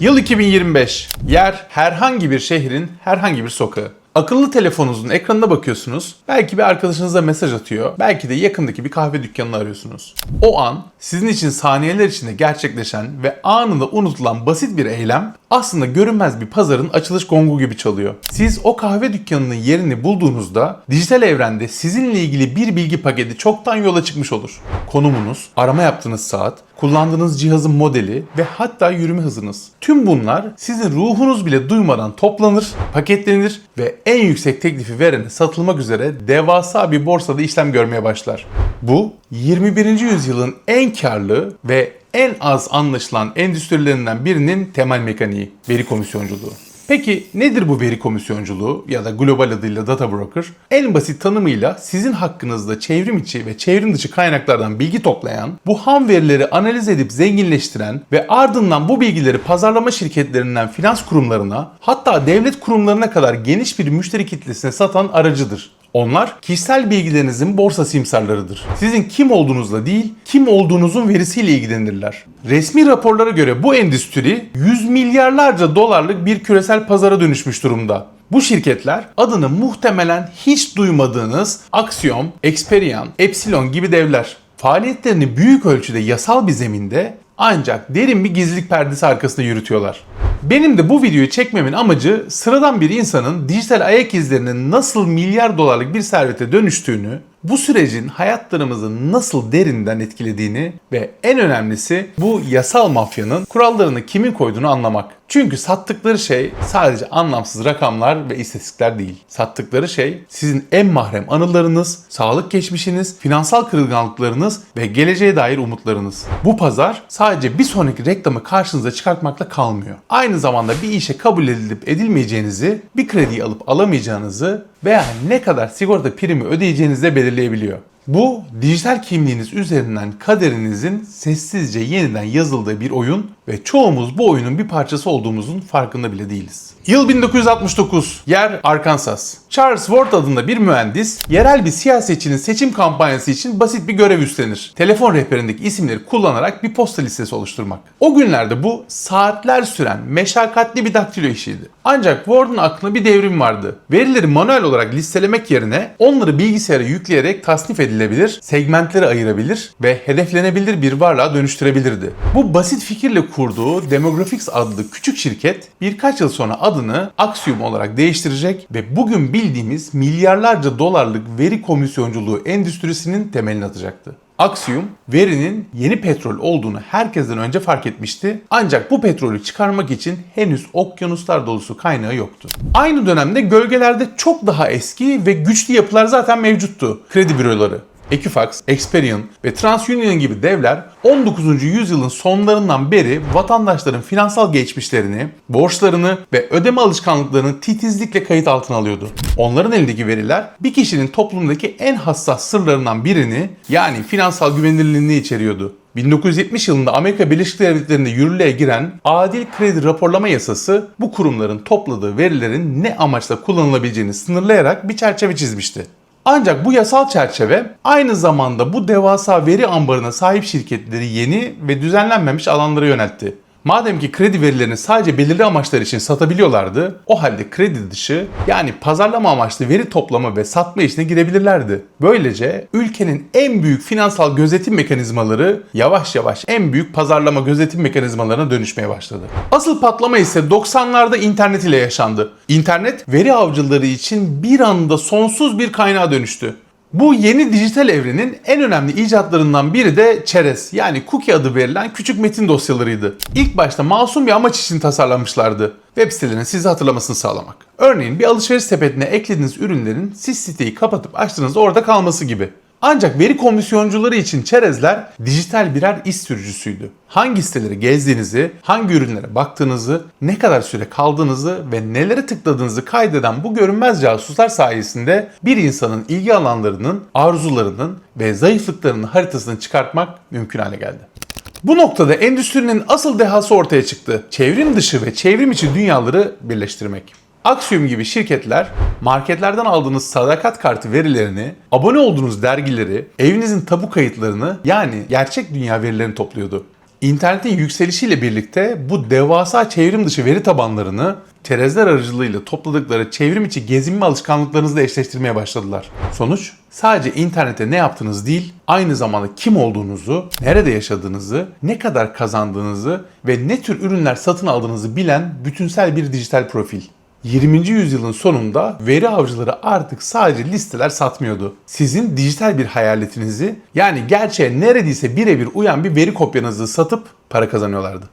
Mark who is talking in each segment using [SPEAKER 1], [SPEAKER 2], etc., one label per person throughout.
[SPEAKER 1] Yıl 2025. Yer herhangi bir şehrin herhangi bir sokağı. Akıllı telefonunuzun ekranına bakıyorsunuz. Belki bir arkadaşınıza mesaj atıyor. Belki de yakındaki bir kahve dükkanını arıyorsunuz. O an sizin için saniyeler içinde gerçekleşen ve anında unutulan basit bir eylem aslında görünmez bir pazarın açılış gongu gibi çalıyor. Siz o kahve dükkanının yerini bulduğunuzda dijital evrende sizinle ilgili bir bilgi paketi çoktan yola çıkmış olur. Konumunuz, arama yaptığınız saat, kullandığınız cihazın modeli ve hatta yürüme hızınız. Tüm bunlar sizin ruhunuz bile duymadan toplanır, paketlenir ve en yüksek teklifi verene satılmak üzere devasa bir borsada işlem görmeye başlar. Bu 21. yüzyılın en karlı ve en az anlaşılan endüstrilerinden birinin temel mekaniği, veri komisyonculuğu. Peki nedir bu veri komisyonculuğu ya da global adıyla data broker? En basit tanımıyla sizin hakkınızda çevrim içi ve çevrim dışı kaynaklardan bilgi toplayan, bu ham verileri analiz edip zenginleştiren ve ardından bu bilgileri pazarlama şirketlerinden finans kurumlarına hatta devlet kurumlarına kadar geniş bir müşteri kitlesine satan aracıdır. Onlar kişisel bilgilerinizin borsa simsarlarıdır. Sizin kim olduğunuzla değil, kim olduğunuzun verisiyle ilgilenirler. Resmi raporlara göre bu endüstri 100 milyarlarca dolarlık bir küresel pazara dönüşmüş durumda. Bu şirketler adını muhtemelen hiç duymadığınız Axiom, Experian, Epsilon gibi devler. Faaliyetlerini büyük ölçüde yasal bir zeminde ancak derin bir gizlilik perdesi arkasında yürütüyorlar. Benim de bu videoyu çekmemin amacı sıradan bir insanın dijital ayak izlerinin nasıl milyar dolarlık bir servete dönüştüğünü, bu sürecin hayatlarımızı nasıl derinden etkilediğini ve en önemlisi bu yasal mafyanın kurallarını kimin koyduğunu anlamak. Çünkü sattıkları şey sadece anlamsız rakamlar ve istatistikler değil. Sattıkları şey sizin en mahrem anılarınız, sağlık geçmişiniz, finansal kırılganlıklarınız ve geleceğe dair umutlarınız. Bu pazar sadece bir sonraki reklamı karşınıza çıkartmakla kalmıyor. Aynı zamanda bir işe kabul edilip edilmeyeceğinizi, bir krediyi alıp alamayacağınızı veya ne kadar sigorta primi ödeyeceğinizi de belirleyebiliyor. Bu dijital kimliğiniz üzerinden kaderinizin sessizce yeniden yazıldığı bir oyun ve çoğumuz bu oyunun bir parçası olduğumuzun farkında bile değiliz. Yıl 1969, yer Arkansas. Charles Ward adında bir mühendis, yerel bir siyasetçinin seçim kampanyası için basit bir görev üstlenir. Telefon rehberindeki isimleri kullanarak bir posta listesi oluşturmak. O günlerde bu saatler süren meşakkatli bir daktilo işiydi. Ancak Ward'un aklına bir devrim vardı. Verileri manuel olarak listelemek yerine onları bilgisayara yükleyerek tasnif edilebilir, segmentlere ayırabilir ve hedeflenebilir bir varlığa dönüştürebilirdi. Bu basit fikirle kurduğu Demographics adlı küçük şirket birkaç yıl sonra adını Axiom olarak değiştirecek ve bugün bildiğimiz milyarlarca dolarlık veri komisyonculuğu endüstrisinin temelini atacaktı. Axiom, verinin yeni petrol olduğunu herkesten önce fark etmişti. Ancak bu petrolü çıkarmak için henüz okyanuslar dolusu kaynağı yoktu. Aynı dönemde gölgelerde çok daha eski ve güçlü yapılar zaten mevcuttu. Kredi büroları. Equifax, Experian ve TransUnion gibi devler 19. yüzyılın sonlarından beri vatandaşların finansal geçmişlerini, borçlarını ve ödeme alışkanlıklarını titizlikle kayıt altına alıyordu. Onların elindeki veriler bir kişinin toplumdaki en hassas sırlarından birini yani finansal güvenilirliğini içeriyordu. 1970 yılında Amerika Birleşik Devletleri'nde yürürlüğe giren adil kredi raporlama yasası bu kurumların topladığı verilerin ne amaçla kullanılabileceğini sınırlayarak bir çerçeve çizmişti. Ancak bu yasal çerçeve aynı zamanda bu devasa veri ambarına sahip şirketleri yeni ve düzenlenmemiş alanlara yöneltti. Madem ki kredi verilerini sadece belirli amaçlar için satabiliyorlardı, o halde kredi dışı yani pazarlama amaçlı veri toplama ve satma işine girebilirlerdi. Böylece ülkenin en büyük finansal gözetim mekanizmaları yavaş yavaş en büyük pazarlama gözetim mekanizmalarına dönüşmeye başladı. Asıl patlama ise 90'larda internet ile yaşandı. İnternet veri avcıları için bir anda sonsuz bir kaynağa dönüştü. Bu yeni dijital evrenin en önemli icatlarından biri de çerez yani cookie adı verilen küçük metin dosyalarıydı. İlk başta masum bir amaç için tasarlanmışlardı. Web sitelerinin sizi hatırlamasını sağlamak. Örneğin bir alışveriş sepetine eklediğiniz ürünlerin siz siteyi kapatıp açtığınızda orada kalması gibi. Ancak veri komisyoncuları için çerezler dijital birer iş sürücüsüydü. Hangi siteleri gezdiğinizi, hangi ürünlere baktığınızı, ne kadar süre kaldığınızı ve nelere tıkladığınızı kaydeden bu görünmez casuslar sayesinde bir insanın ilgi alanlarının, arzularının ve zayıflıklarının haritasını çıkartmak mümkün hale geldi. Bu noktada endüstrinin asıl dehası ortaya çıktı. Çevrim dışı ve çevrim içi dünyaları birleştirmek. Axiom gibi şirketler marketlerden aldığınız sadakat kartı verilerini, abone olduğunuz dergileri, evinizin tabu kayıtlarını yani gerçek dünya verilerini topluyordu. İnternetin yükselişiyle birlikte bu devasa çevrim dışı veri tabanlarını çerezler aracılığıyla topladıkları çevrim içi gezinme alışkanlıklarınızla eşleştirmeye başladılar. Sonuç sadece internette ne yaptığınız değil, aynı zamanda kim olduğunuzu, nerede yaşadığınızı, ne kadar kazandığınızı ve ne tür ürünler satın aldığınızı bilen bütünsel bir dijital profil. 20. yüzyılın sonunda veri avcıları artık sadece listeler satmıyordu. Sizin dijital bir hayaletinizi yani gerçeğe neredeyse birebir uyan bir veri kopyanızı satıp para kazanıyorlardı.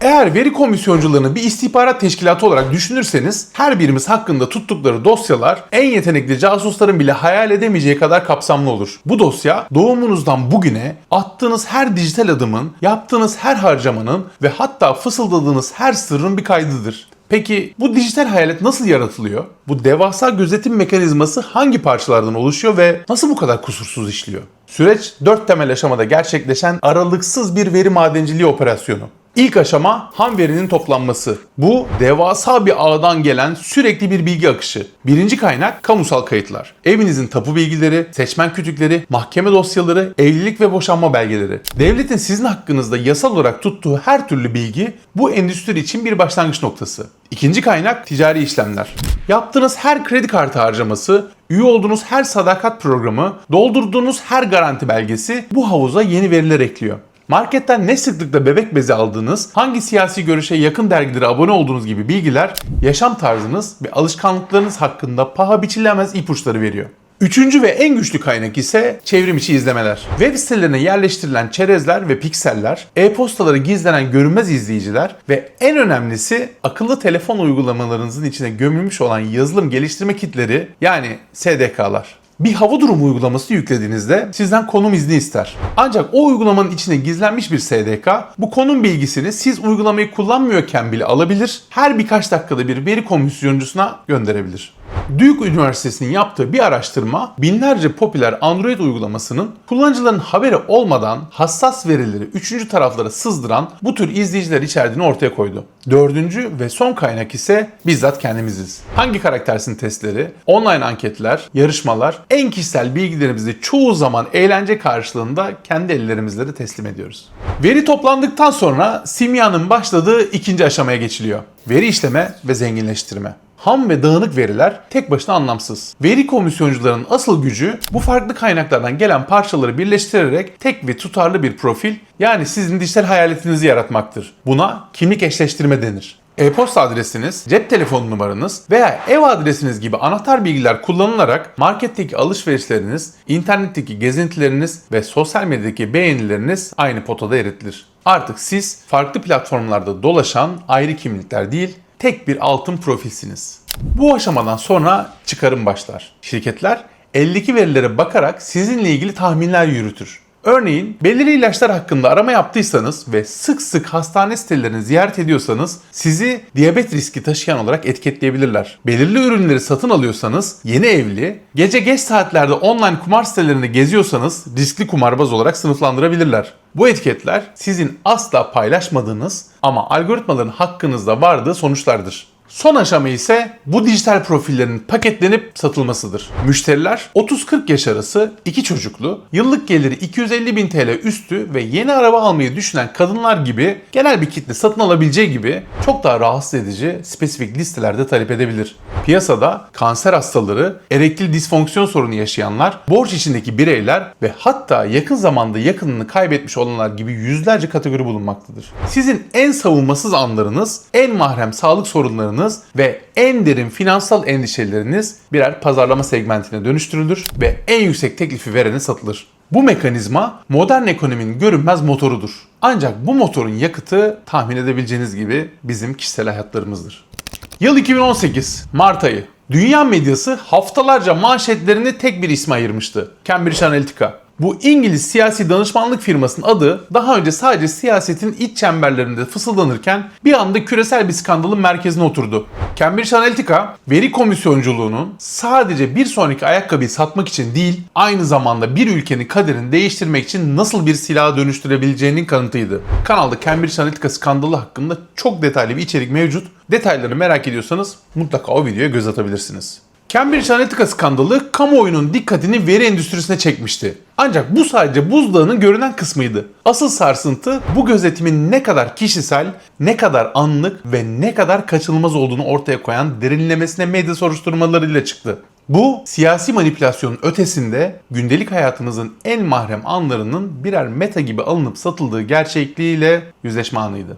[SPEAKER 1] Eğer veri komisyoncularını bir istihbarat teşkilatı olarak düşünürseniz her birimiz hakkında tuttukları dosyalar en yetenekli casusların bile hayal edemeyeceği kadar kapsamlı olur. Bu dosya doğumunuzdan bugüne attığınız her dijital adımın, yaptığınız her harcamanın ve hatta fısıldadığınız her sırrın bir kaydıdır. Peki bu dijital hayalet nasıl yaratılıyor? Bu devasa gözetim mekanizması hangi parçalardan oluşuyor ve nasıl bu kadar kusursuz işliyor? Süreç dört temel aşamada gerçekleşen aralıksız bir veri madenciliği operasyonu. İlk aşama ham verinin toplanması. Bu devasa bir ağdan gelen sürekli bir bilgi akışı. Birinci kaynak kamusal kayıtlar. Evinizin tapu bilgileri, seçmen kütükleri, mahkeme dosyaları, evlilik ve boşanma belgeleri. Devletin sizin hakkınızda yasal olarak tuttuğu her türlü bilgi bu endüstri için bir başlangıç noktası. İkinci kaynak ticari işlemler. Yaptığınız her kredi kartı harcaması, üye olduğunuz her sadakat programı, doldurduğunuz her garanti belgesi bu havuza yeni veriler ekliyor. Marketten ne sıklıkla bebek bezi aldığınız, hangi siyasi görüşe yakın dergilere abone olduğunuz gibi bilgiler yaşam tarzınız ve alışkanlıklarınız hakkında paha biçilemez ipuçları veriyor. Üçüncü ve en güçlü kaynak ise çevrim içi izlemeler. Web sitelerine yerleştirilen çerezler ve pikseller, e-postaları gizlenen görünmez izleyiciler ve en önemlisi akıllı telefon uygulamalarınızın içine gömülmüş olan yazılım geliştirme kitleri yani SDK'lar. Bir hava durumu uygulaması yüklediğinizde sizden konum izni ister. Ancak o uygulamanın içine gizlenmiş bir SDK bu konum bilgisini siz uygulamayı kullanmıyorken bile alabilir, her birkaç dakikada bir veri komisyoncusuna gönderebilir. Duke Üniversitesi'nin yaptığı bir araştırma binlerce popüler Android uygulamasının kullanıcıların haberi olmadan hassas verileri üçüncü taraflara sızdıran bu tür izleyiciler içerdiğini ortaya koydu. Dördüncü ve son kaynak ise bizzat kendimiziz. Hangi karaktersin testleri, online anketler, yarışmalar, en kişisel bilgilerimizi çoğu zaman eğlence karşılığında kendi ellerimizle de teslim ediyoruz. Veri toplandıktan sonra simyanın başladığı ikinci aşamaya geçiliyor. Veri işleme ve zenginleştirme. Ham ve dağınık veriler tek başına anlamsız. Veri komisyoncularının asıl gücü bu farklı kaynaklardan gelen parçaları birleştirerek tek ve tutarlı bir profil yani sizin dijital hayaletinizi yaratmaktır. Buna kimlik eşleştirme denir. E-posta adresiniz, cep telefonu numaranız veya ev adresiniz gibi anahtar bilgiler kullanılarak marketteki alışverişleriniz, internetteki gezintileriniz ve sosyal medyadaki beğenileriniz aynı potada eritilir. Artık siz farklı platformlarda dolaşan ayrı kimlikler değil, tek bir altın profilsiniz. Bu aşamadan sonra çıkarım başlar. Şirketler eldeki verilere bakarak sizinle ilgili tahminler yürütür. Örneğin belirli ilaçlar hakkında arama yaptıysanız ve sık sık hastane sitelerini ziyaret ediyorsanız sizi diyabet riski taşıyan olarak etiketleyebilirler. Belirli ürünleri satın alıyorsanız yeni evli, gece geç saatlerde online kumar sitelerinde geziyorsanız riskli kumarbaz olarak sınıflandırabilirler. Bu etiketler sizin asla paylaşmadığınız ama algoritmaların hakkınızda vardığı sonuçlardır. Son aşama ise bu dijital profillerin paketlenip satılmasıdır. Müşteriler 30-40 yaş arası iki çocuklu, yıllık geliri 250 bin TL üstü ve yeni araba almayı düşünen kadınlar gibi genel bir kitle satın alabileceği gibi çok daha rahatsız edici spesifik listelerde talep edebilir. Piyasada kanser hastaları, erektil disfonksiyon sorunu yaşayanlar, borç içindeki bireyler ve hatta yakın zamanda yakınını kaybetmiş olanlar gibi yüzlerce kategori bulunmaktadır. Sizin en savunmasız anlarınız, en mahrem sağlık sorunlarınız ve en derin finansal endişeleriniz birer pazarlama segmentine dönüştürülür ve en yüksek teklifi verene satılır. Bu mekanizma modern ekonominin görünmez motorudur. Ancak bu motorun yakıtı tahmin edebileceğiniz gibi bizim kişisel hayatlarımızdır. Yıl 2018, Mart ayı. Dünya medyası haftalarca manşetlerini tek bir isme ayırmıştı. Cambridge Analytica. Bu İngiliz siyasi danışmanlık firmasının adı daha önce sadece siyasetin iç çemberlerinde fısıldanırken bir anda küresel bir skandalın merkezine oturdu. Cambridge Analytica, veri komisyonculuğunun sadece bir sonraki ayakkabıyı satmak için değil, aynı zamanda bir ülkenin kaderini değiştirmek için nasıl bir silaha dönüştürebileceğinin kanıtıydı. Kanalda Cambridge Analytica skandalı hakkında çok detaylı bir içerik mevcut. Detayları merak ediyorsanız mutlaka o videoya göz atabilirsiniz. Cambridge Analytica skandalı kamuoyunun dikkatini veri endüstrisine çekmişti. Ancak bu sadece buzdağının görünen kısmıydı. Asıl sarsıntı bu gözetimin ne kadar kişisel, ne kadar anlık ve ne kadar kaçınılmaz olduğunu ortaya koyan derinlemesine medya soruşturmalarıyla çıktı. Bu siyasi manipülasyonun ötesinde gündelik hayatımızın en mahrem anlarının birer meta gibi alınıp satıldığı gerçekliğiyle yüzleşme anıydı.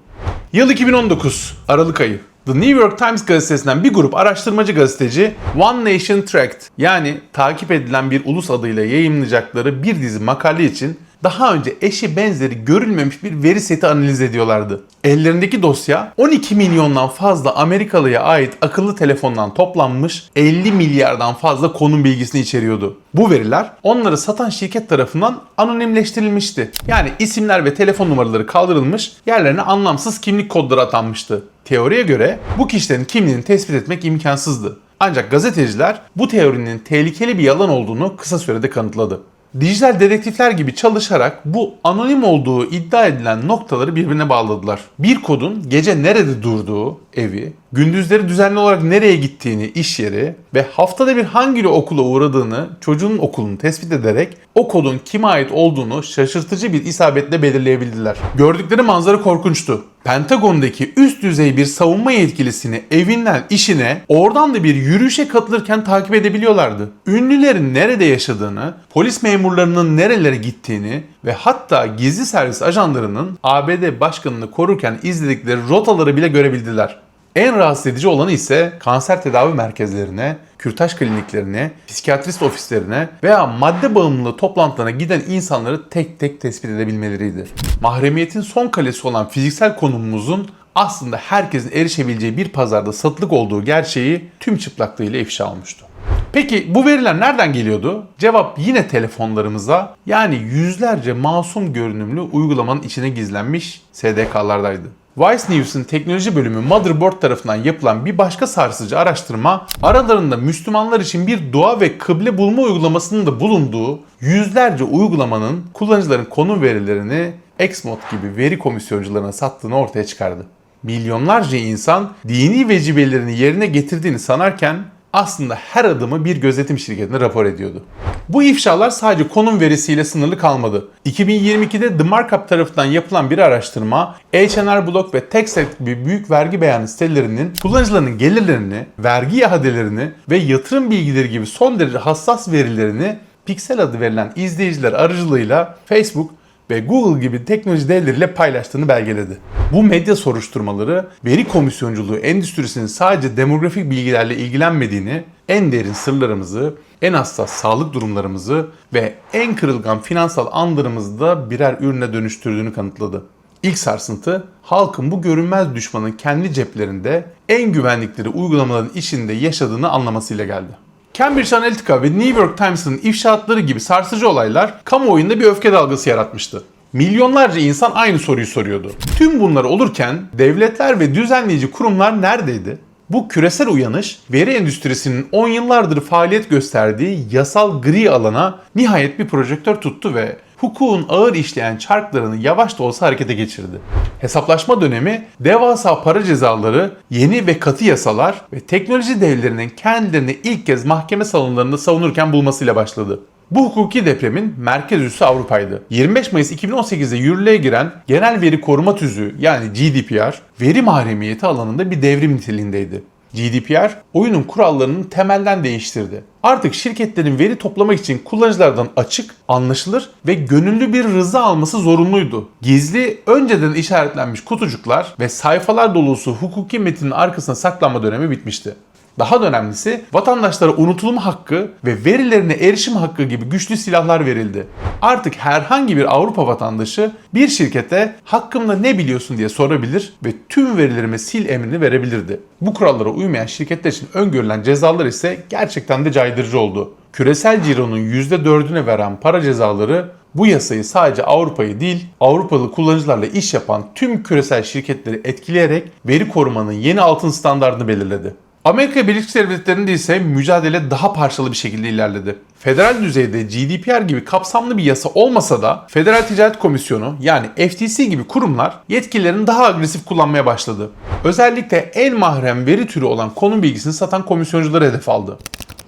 [SPEAKER 1] Yıl 2019, Aralık ayı. The New York Times gazetesinden bir grup araştırmacı gazeteci One Nation Tracked yani takip edilen bir ulus adıyla yayımlayacakları bir dizi makale için daha önce eşi benzeri görülmemiş bir veri seti analiz ediyorlardı. Ellerindeki dosya 12 milyondan fazla Amerikalıya ait akıllı telefondan toplanmış 50 milyardan fazla konum bilgisini içeriyordu. Bu veriler onları satan şirket tarafından anonimleştirilmişti. Yani isimler ve telefon numaraları kaldırılmış, yerlerine anlamsız kimlik kodları atanmıştı. Teoriye göre bu kişilerin kimliğini tespit etmek imkansızdı. Ancak gazeteciler bu teorinin tehlikeli bir yalan olduğunu kısa sürede kanıtladı. Dijital dedektifler gibi çalışarak bu anonim olduğu iddia edilen noktaları birbirine bağladılar. Bir kodun gece nerede durduğu, evi, gündüzleri düzenli olarak nereye gittiğini, iş yeri ve haftada bir hangi okula uğradığını, çocuğun okulunu tespit ederek o kodun kime ait olduğunu şaşırtıcı bir isabetle belirleyebildiler. Gördükleri manzara korkunçtu. Pentagon'daki üst düzey bir savunma yetkilisini evinden işine, oradan da bir yürüyüşe katılırken takip edebiliyorlardı. Ünlülerin nerede yaşadığını, polis memurlarının nerelere gittiğini ve hatta gizli servis ajanlarının ABD başkanını korurken izledikleri rotaları bile görebildiler. En rahatsız edici olanı ise kanser tedavi merkezlerine, kürtaj kliniklerine, psikiyatrist ofislerine veya madde bağımlılığı toplantılarına giden insanları tek tek tespit edebilmeleriydi. Mahremiyetin son kalesi olan fiziksel konumumuzun aslında herkesin erişebileceği bir pazarda satılık olduğu gerçeği tüm çıplaklığıyla ifşa olmuştu. Peki bu veriler nereden geliyordu? Cevap yine telefonlarımıza yani yüzlerce masum görünümlü uygulamanın içine gizlenmiş SDK'lardaydı. Vice News'un teknoloji bölümü Motherboard tarafından yapılan bir başka sarsıcı araştırma, aralarında Müslümanlar için bir dua ve kıble bulma uygulamasının da bulunduğu yüzlerce uygulamanın kullanıcıların konum verilerini Xmod gibi veri komisyoncularına sattığını ortaya çıkardı. Milyonlarca insan dini vecibelerini yerine getirdiğini sanarken aslında her adımı bir gözetim şirketine rapor ediyordu. Bu ifşalar sadece konum verisiyle sınırlı kalmadı. 2022'de The Markup tarafından yapılan bir araştırma, H&R Block ve TaxAct gibi büyük vergi beyanı sitelerinin kullanıcılarının gelirlerini, vergi iadelerini ve yatırım bilgileri gibi son derece hassas verilerini Pixel adı verilen izleyiciler aracılığıyla Facebook, ve Google gibi teknoloji devleriyle paylaştığını belgeledi. Bu medya soruşturmaları veri komisyonculuğu endüstrisinin sadece demografik bilgilerle ilgilenmediğini, en derin sırlarımızı, en hassas sağlık durumlarımızı ve en kırılgan finansal anlarımızı da birer ürüne dönüştürdüğünü kanıtladı. İlk sarsıntı halkın bu görünmez düşmanın kendi ceplerinde en güvenlikleri uygulamaların içinde yaşadığını anlamasıyla geldi. Cambridge Analytica ve New York Times'ın ifşaatları gibi sarsıcı olaylar kamuoyunda bir öfke dalgası yaratmıştı. Milyonlarca insan aynı soruyu soruyordu. Tüm bunlar olurken devletler ve düzenleyici kurumlar neredeydi? Bu küresel uyanış veri endüstrisinin 10 yıllardır faaliyet gösterdiği yasal gri alana nihayet bir projektör tuttu ve hukukun ağır işleyen çarklarını yavaş da olsa harekete geçirdi. Hesaplaşma dönemi devasa para cezaları, yeni ve katı yasalar ve teknoloji devlerinin kendilerini ilk kez mahkeme salonlarında savunurken bulmasıyla başladı. Bu hukuki depremin merkez üssü Avrupa'ydı. 25 Mayıs 2018'de yürürlüğe giren Genel Veri Koruma Tüzüğü yani GDPR, veri mahremiyeti alanında bir devrim niteliğindeydi. GDPR oyunun kurallarını temelden değiştirdi. Artık şirketlerin veri toplamak için kullanıcılardan açık, anlaşılır ve gönüllü bir rıza alması zorunluydu. Gizli, önceden işaretlenmiş kutucuklar ve sayfalar dolusu hukuki metinin arkasına saklanma dönemi bitmişti. Daha da önemlisi vatandaşlara unutulma hakkı ve verilerine erişim hakkı gibi güçlü silahlar verildi. Artık herhangi bir Avrupa vatandaşı bir şirkete hakkımda ne biliyorsun diye sorabilir ve tüm verilerimi sil emrini verebilirdi. Bu kurallara uymayan şirketler için öngörülen cezalar ise gerçekten de caydırıcı oldu. Küresel cironun %4'üne veren para cezaları bu yasayı sadece Avrupa'yı değil, Avrupalı kullanıcılarla iş yapan tüm küresel şirketleri etkileyerek veri korumanın yeni altın standartını belirledi. Amerika Birleşik Devletleri'nde ise mücadele daha parçalı bir şekilde ilerledi. Federal düzeyde GDPR gibi kapsamlı bir yasa olmasa da Federal Ticaret Komisyonu yani FTC gibi kurumlar yetkilerini daha agresif kullanmaya başladı. Özellikle en mahrem veri türü olan konum bilgisini satan komisyoncuları hedef aldı.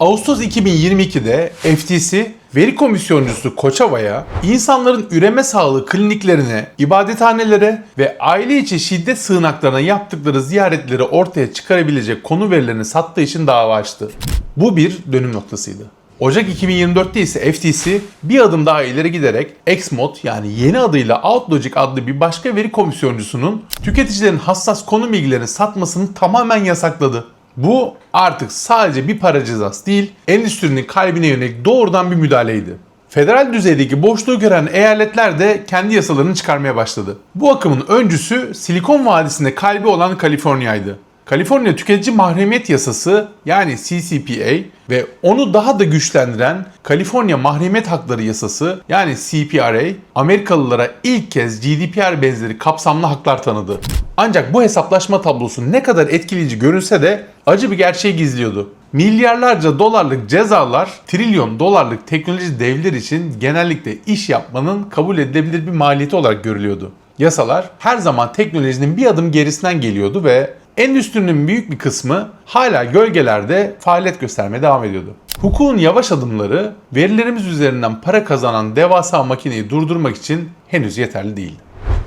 [SPEAKER 1] Ağustos 2022'de FTC veri komisyoncusu Koçava'ya insanların üreme sağlığı kliniklerine, ibadethanelere ve aile içi şiddet sığınaklarına yaptıkları ziyaretleri ortaya çıkarabilecek konu verilerini sattığı için dava açtı. Bu bir dönüm noktasıydı. Ocak 2024'te ise FTC bir adım daha ileri giderek XMOD yani yeni adıyla OutLogic adlı bir başka veri komisyoncusunun tüketicilerin hassas konu bilgilerini satmasını tamamen yasakladı. Bu artık sadece bir para cezası değil, endüstrinin kalbine yönelik doğrudan bir müdahaleydi. Federal düzeydeki boşluğu gören eyaletler de kendi yasalarını çıkarmaya başladı. Bu akımın öncüsü Silikon Vadisi'nde kalbi olan Kaliforniya'ydı. Kaliforniya Tüketici Mahremiyet Yasası yani CCPA ve onu daha da güçlendiren Kaliforniya Mahremiyet Hakları Yasası yani CPRA Amerikalılara ilk kez GDPR benzeri kapsamlı haklar tanıdı. Ancak bu hesaplaşma tablosu ne kadar etkileyici görünse de acı bir gerçeği gizliyordu. Milyarlarca dolarlık cezalar trilyon dolarlık teknoloji devler için genellikle iş yapmanın kabul edilebilir bir maliyeti olarak görülüyordu. Yasalar her zaman teknolojinin bir adım gerisinden geliyordu ve endüstrinin büyük bir kısmı hala gölgelerde faaliyet göstermeye devam ediyordu. Hukukun yavaş adımları verilerimiz üzerinden para kazanan devasa makineyi durdurmak için henüz yeterli değildi.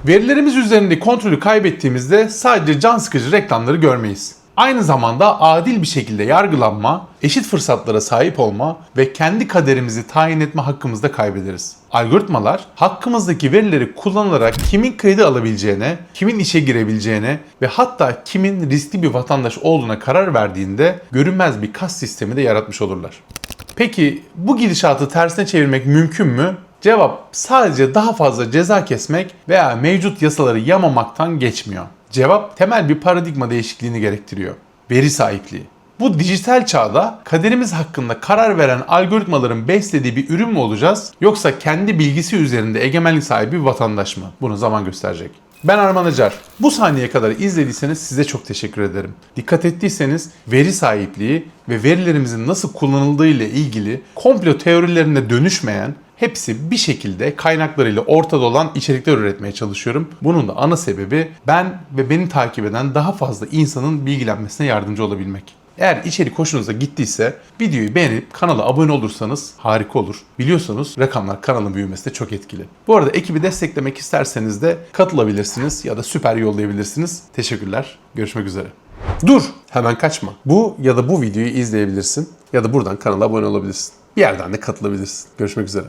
[SPEAKER 1] Verilerimiz üzerinde kontrolü kaybettiğimizde sadece can sıkıcı reklamları görmeyiz. Aynı zamanda adil bir şekilde yargılanma, eşit fırsatlara sahip olma ve kendi kaderimizi tayin etme hakkımızı da kaybederiz. Algoritmalar hakkımızdaki verileri kullanarak kimin kredi alabileceğine, kimin işe girebileceğine ve hatta kimin riskli bir vatandaş olduğuna karar verdiğinde görünmez bir kas sistemi de yaratmış olurlar. Peki bu gidişatı tersine çevirmek mümkün mü? Cevap sadece daha fazla ceza kesmek veya mevcut yasaları yamamaktan geçmiyor. Cevap temel bir paradigma değişikliğini gerektiriyor. Veri sahipliği. Bu dijital çağda kaderimiz hakkında karar veren algoritmaların beslediği bir ürün mü olacağız yoksa kendi bilgisi üzerinde egemenlik sahibi bir vatandaş mı? Bunu zaman gösterecek. Ben Arman Acar. Bu saniyeye kadar izlediyseniz size çok teşekkür ederim. Dikkat ettiyseniz veri sahipliği ve verilerimizin nasıl kullanıldığı ile ilgili komplo teorilerine dönüşmeyen hepsi bir şekilde kaynaklarıyla ortada olan içerikler üretmeye çalışıyorum. Bunun da ana sebebi ben ve beni takip eden daha fazla insanın bilgilenmesine yardımcı olabilmek. Eğer içerik hoşunuza gittiyse videoyu beğenip kanala abone olursanız harika olur. Biliyorsunuz rakamlar kanalın büyümesinde çok etkili. Bu arada ekibi desteklemek isterseniz de katılabilirsiniz ya da süper yollayabilirsiniz. Teşekkürler. Görüşmek üzere. Dur! Hemen kaçma. Bu ya da bu videoyu izleyebilirsin ya da buradan kanala abone olabilirsin. Bir yerden de katılabilirsin. Görüşmek üzere.